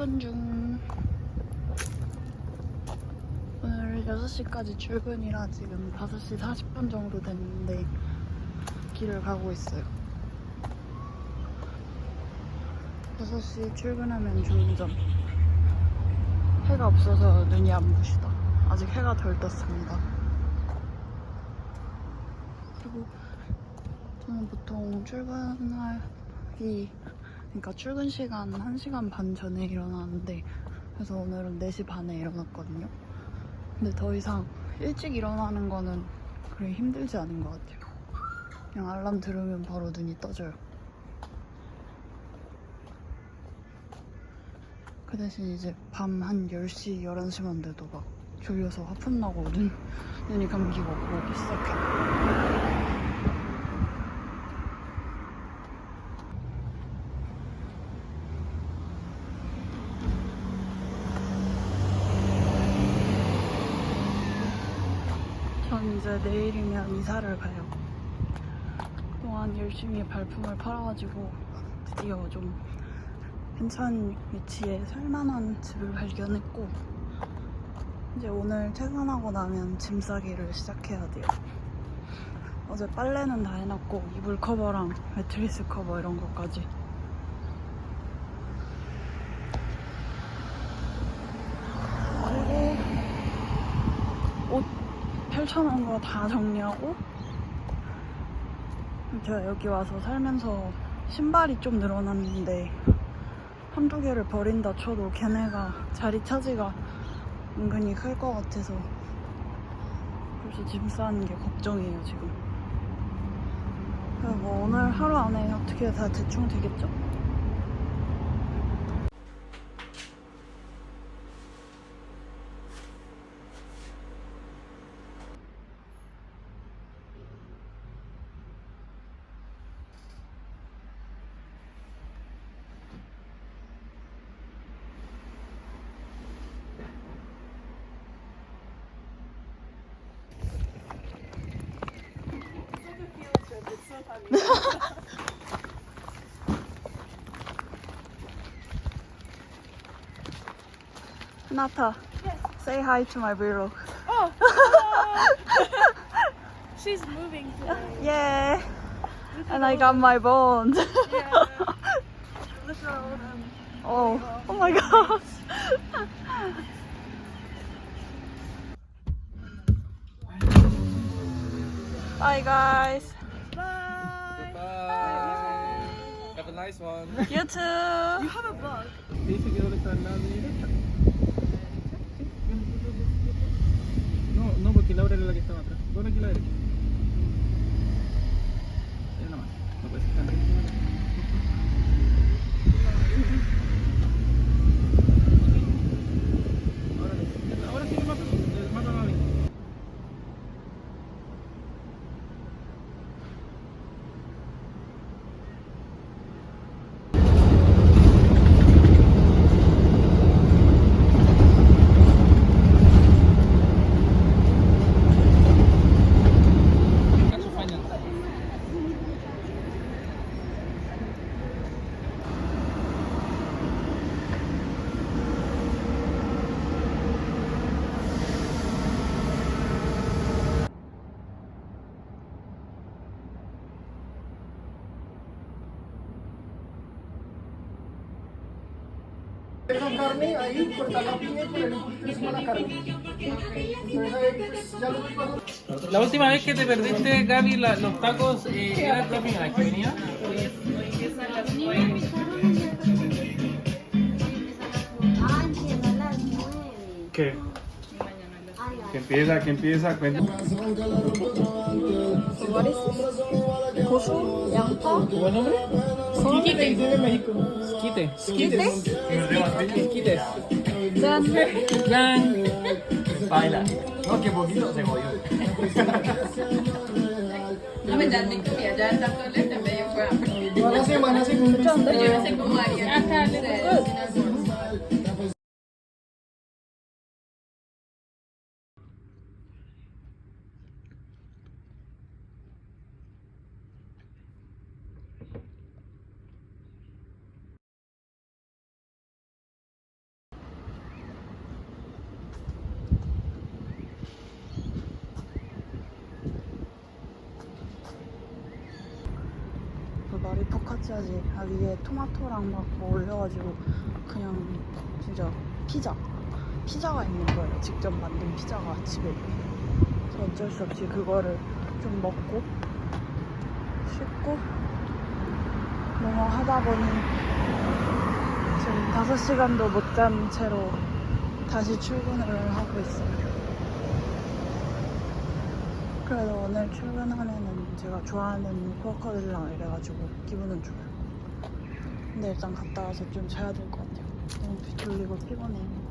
출근 중. 오늘 6시까지 출근이라 지금 5시 40분 정도 됐는데 길을 가고 있어요. 6시 출근하면 종점 해가 없어서 눈이 안 부시다. 아직 해가 덜 떴습니다. 그리고 저는 보통 출근하기 그러니까 출근 시간 1시간 반 전에 일어나는데, 그래서 오늘은 4시 반에 일어났거든요. 근데 더 이상 일찍 일어나는 거는 그리 힘들지 않은 것 같아요. 그냥 알람 들으면 바로 눈이 떠져요. 그 대신 이제 밤 한 10시, 11시만 돼도 막 졸려서 화푼 나고 눈, 눈이 감기고 그러기 시작해요. 전 이제 내일이면 이사를 가요. 그동안 열심히 발품을 팔아가지고 드디어 좀 괜찮은 위치에 살만한 집을 발견했고 이제 오늘 퇴근하고 나면 짐 싸기를 시작해야 돼요. 어제 빨래는 다 해놨고 이불 커버랑 매트리스 커버 이런 것까지 그리고 옷 펼쳐놓은 거 다 정리하고 제가 여기 와서 살면서 신발이 좀 늘어났는데 한두 개를 버린다 쳐도 걔네가 자리 차지가 은근히 클 것 같아서 그래서 짐 싸는 게 걱정이에요 지금 그래서 뭐 오늘 하루 안에 어떻게 다 대충 되겠죠? Nata, say hi to my vlog. Oh, she's moving today. Yeah, and I got my bones. Yeah. All them. oh, oh my god. Bye guys. Nice one. You too. You have a bug. No, no, porque Laura era la que estaba atrás. Pon aquí a la derecha. Ahí nomás. No puedes estar Ahora Esa carne ahí, la carne. Entonces ahí, pues, ya lo La última vez que te perdiste, Gaby, la- los tacos, eh, ¿era la primera vez que venía? ¿Qué? Que empieza, que empieza, cuenta. Coco, Yampa. ¿Buen nombre? Esquite. de México. Esquite. Baila. No, que poquito se jodió. La verdad, mi comida ya está todo el medio fue. Toda la semana se cumple. Yo sé 비싸지. 아, 위에 토마토랑 막 뭐 올려가지고 그냥 진짜 피자. 피자가 있는 거예요. 직접 만든 피자가 집에. 그래서 어쩔 수 없이 그거를 좀 먹고 씻고 뭐뭐 하다 보니 지금 5시간도 못 잔 채로 다시 출근을 하고 있어요. 그래도 오늘 출근하면은 제가 좋아하는 워커들랑 이래가지고 기분은 좋아요. 근데 일단 갔다 와서 좀 자야 될 것 같아요. 너무 졸리고 피곤해요.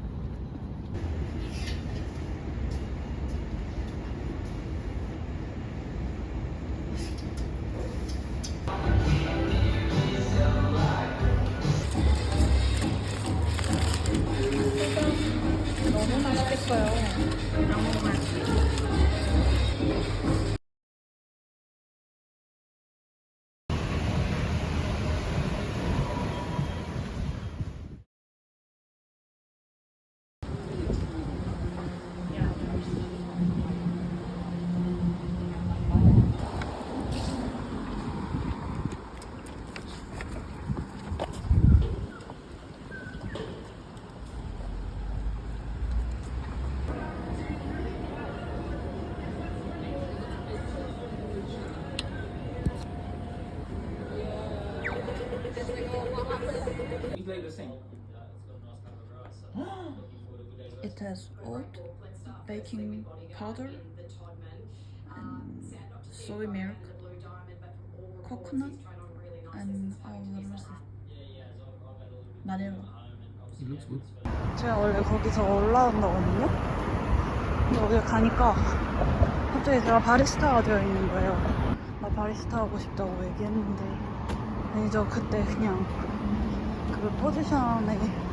It has oat, baking powder, and soy milk, coconut, and oh, what was it? Vanilla. It looks good. 제가 원래 거기서 올라온다거든요. 근데 어디 가니까 갑자기 제가 바리스타가 되어 있는 거예요. 나 바리스타 하고 싶다고 얘기했는데 매니저 그때 그냥 그 포지션에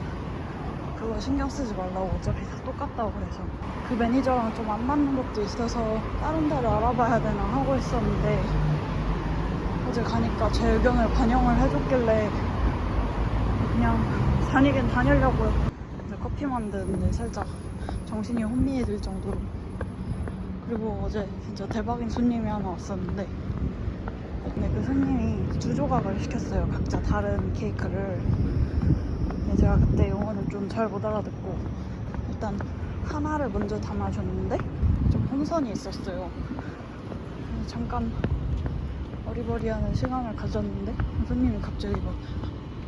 그거 신경 쓰지 말라고 어차피 다 똑같다고 그래서 그 매니저랑 좀 안 맞는 것도 있어서 다른 데를 알아봐야 되나 하고 있었는데 어제 가니까 제 의견을 반영을 해줬길래 그냥 다니긴 다니려고요. 근데 커피 만드는데 살짝 정신이 혼미해질 정도로 그리고 어제 진짜 대박인 손님이 하나 왔었는데 근데 그 손님이 두 조각을 시켰어요. 각자 다른 케이크를. 제가 그때 영어를 좀 잘 못 알아듣고 일단 하나를 먼저 담아줬는데 좀 혼선이 있었어요. 잠깐 어리버리하는 시간을 가졌는데 손님이 갑자기 막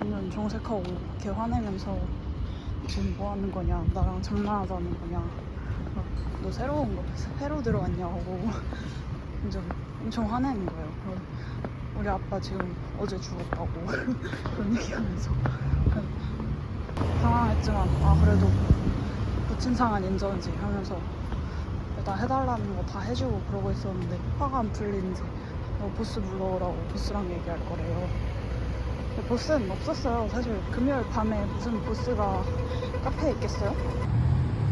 완전 정색하고 이렇게 화내면서 지금 뭐 하는 거냐 나랑 장난하자는 거냐 막, 너 새로운 거 새로 들어왔냐고 완전 엄청 화내는 거예요. 우리 아빠 지금 어제 죽었다고 그런 얘기하면서 당황했지만 아 그래도 부친상한 인정이지 하면서 일단 해달라는 거 다 해주고 그러고 있었는데 화가 안 풀리는지 너 보스 불러오라고 보스랑 얘기할 거래요. 근데 보스는 없었어요. 사실 금요일 밤에 무슨 보스가 카페에 있겠어요?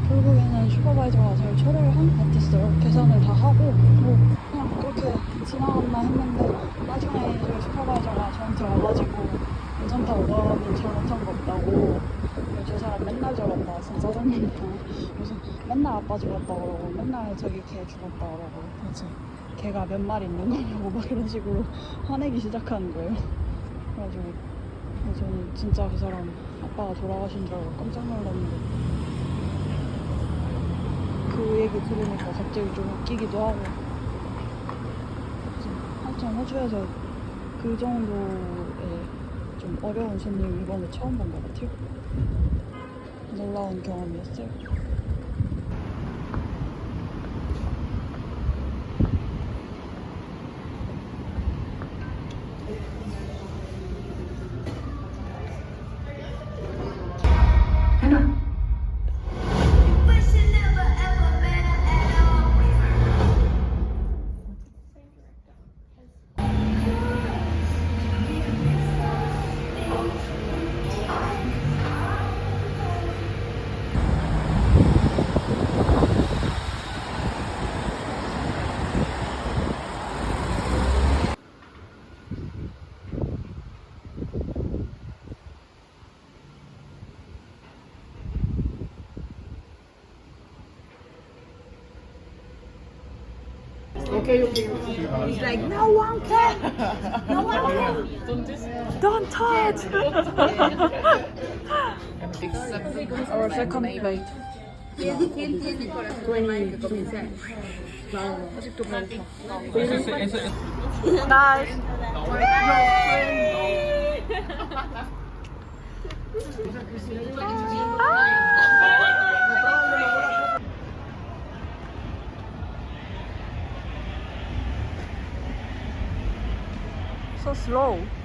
결국에는 슈퍼바이저가 잘 처리를 한 것 같았어요. 계산을 다 하고 뭐 그냥 그렇게 지나갔나 했는데 나중에 슈퍼바이저가 저한테 와가지고 괜찮다 오더라면 잘못한 거 없다고 저 사람 맨날 저런다. 진짜 짜증난다 무슨 맨날 아빠 죽었다 그러고 맨날 저기 개 죽었다 그러고. 도대체 개가 몇 마리 있는 거냐고 막 이런 식으로 화내기 시작하는 거예요. 그래가지고 저는 진짜 그 사람 아빠가 돌아가신 줄 알고 깜짝 놀랐는데. 그 얘기 들으니까 갑자기 좀 웃기기도 하고. 한참 호주에서 그 정도의 좀 어려운 손님 이번에 처음 본 것 같아요 놀라운 경험이었어요 Okay, okay. He's like, no one can. No one can. Don't. Don't touch. Ahora se complete. ¿Quién tiene el Yay! Ah! So slow.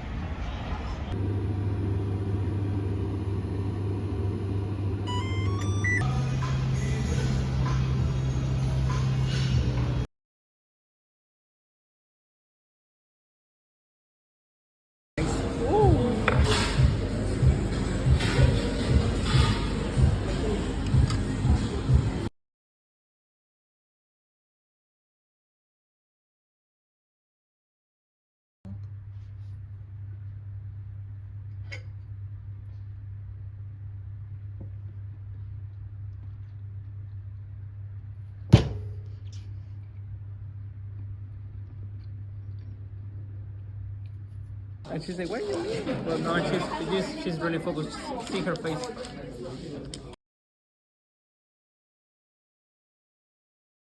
And she's like, where are you leaving? Well, no, she's, she's, she's really focused. See her face.